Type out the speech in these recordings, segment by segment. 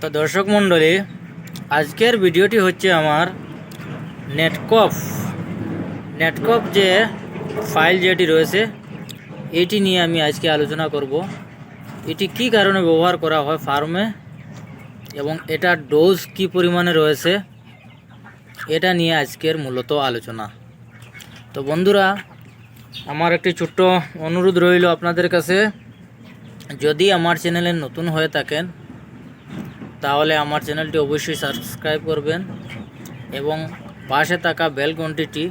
তো দর্শক মণ্ডলী, আজকের ভিডিওটি হচ্ছে আমার নেটকফ নেটকফ যে ফাইল যেটি রয়েছে, এটি নিয়ে আমি আজকে আলোচনা করব। এটি কি কারণে ব্যবহার করা হয় ফার্মে এবং এটার ডোজ কি পরিমাণে রয়েছে, এটা নিয়ে আজকের মূলত আলোচনা। তো বন্ধুরা, আমার একটি ছোট্ট অনুরোধ রইল আপনাদের কাছে। যদি আমার চ্যানেলে নতুন হয়ে থাকেন তাহলে আমার চ্যানেলটি অবশ্যই সাবস্ক্রাইব করবেন এবং পাশে থাকা বেল ঘন্টিটি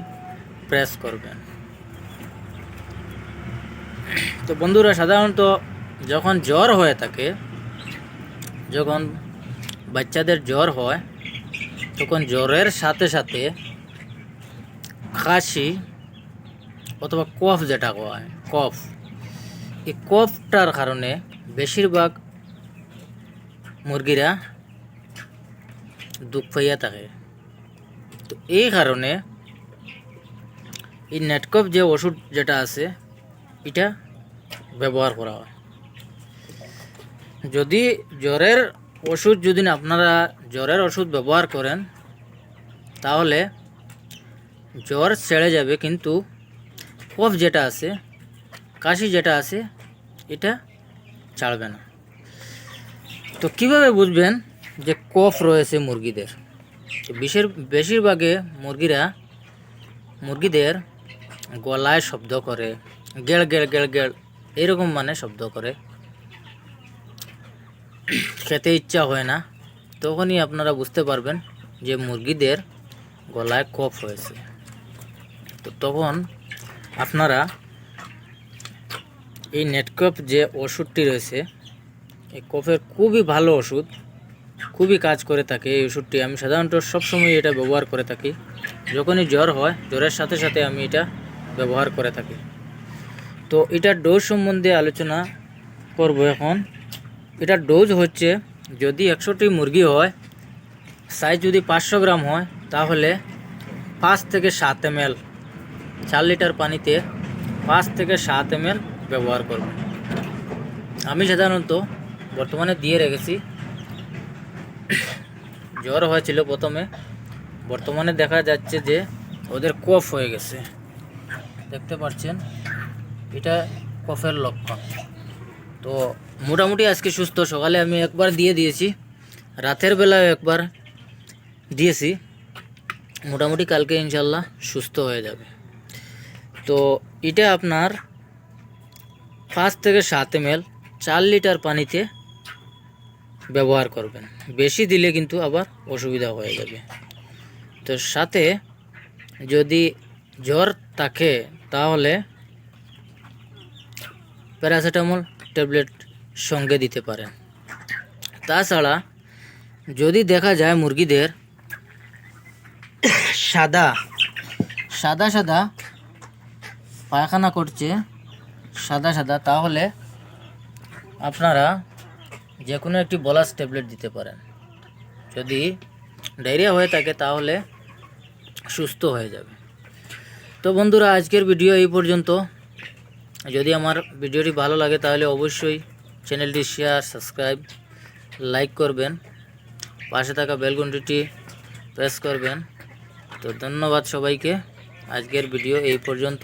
প্রেস করবেন। তো বন্ধুরা, সাধারণত যখন জ্বর হয়ে থাকে, যখন বাচ্চাদের জ্বর হয়, তখন জ্বরের সাথে সাথে কাশি অথবা কফ যেটা হয়, কফ, এই কফটার কারণে বেশিরভাগ মুরগিরা দুঃখ পাইয়া থাকে। তো এই কারণে এই নেটকফ যে ওষুধ যেটা আছে, এটা ব্যবহার করা হয়। যদি জ্বরের ওষুধ যদি আপনারা জ্বরের ওষুধ ব্যবহার করেন, তাহলে জ্বর ছেড়ে যাবে, কিন্তু কফ যেটা আছে, কাশি যেটা আছে, এটা ছাড়বে না। তো কীভাবে বুঝবেন যে কফ রয়েছে মুরগিদের? বিশের, বেশিরভাগে মুরগিরা, মুরগিদের গলায় শব্দ করে গেড় গেড় গেড় গেড় এরকম মানে শব্দ করে। খেতে ইচ্ছা হয় না, তখনই আপনারা বুঝতে পারবেন যে মুরগিদের গলায় কফ হয়েছে তো তখন আপনারা এই নেটকপ যে ওষুধটি রয়েছে এই কফের খুবই ভালো ওষুধ, খুবই কাজ করে থাকে এই ওষুধটি। আমি সাধারণত সবসময় এটা ব্যবহার করে থাকি। যখনই জ্বর হয়, জ্বরের সাথে সাথে আমি এটা ব্যবহার করে থাকি। তো এটার ডোজ সম্বন্ধে আলোচনা করব এখন। এটার ডোজ হচ্ছে, যদি একশোটি মুরগি হয় সাইজ যদি পাঁচশো গ্রাম হয়, তাহলে পাঁচ থেকে সাত এম এল চার লিটার পানিতে পাঁচ থেকে সাত এম ব্যবহার করব। আমি সাধারণত বর্তমানে দিয়ে রেখেছি। জ্বর হয়েছিল প্রথমে। বর্তমানে দেখা যাচ্ছে যে ওদের কফ হয়ে গেছে। দেখতে পাচ্ছেন, এটা কফের লক্ষণ। তো মোটামুটি আজকে সুস্থ। সকালে আমি একবার দিয়ে দিয়েছি, রাতের বেলায় একবার দিয়েছি। মোটামুটি কালকে ইনশাল্লাহ সুস্থ হয়ে যাবে। তো এটা আপনার পাঁচ থেকে সাত এম চার লিটার পানিতে ব্যবহার করবেন। বেশি দিলে কিন্তু আবার অসুবিধা হয়ে যাবে। তো সাথে যদি জ্বর থাকে, তাহলে প্যারাসিটামল ট্যাবলেট সঙ্গে দিতে পারেন। তাছাড়া যদি দেখা যায় মুরগিদের সাদা সাদা সাদা পায়খানা করছে, সাদা সাদা, তাহলে আপনারা যে কোনো একটি বলাস ট্যাবলেট দিতে পারেন। যদি ডায়রিয়া হয়ে থাকে, তাহলে সুস্থ হয়ে যাবে। তো বন্ধুরা, আজকের ভিডিও এই পর্যন্ত। যদি আমার ভিডিওটি ভালো লাগে, তাহলে অবশ্যই চ্যানেলটি শেয়ার, সাবস্ক্রাইব, লাইক করবেন। পাশে থাকা বেলঘন্টিটি প্রেস করবেন। তো ধন্যবাদ সবাইকে। আজকের ভিডিও এই পর্যন্ত।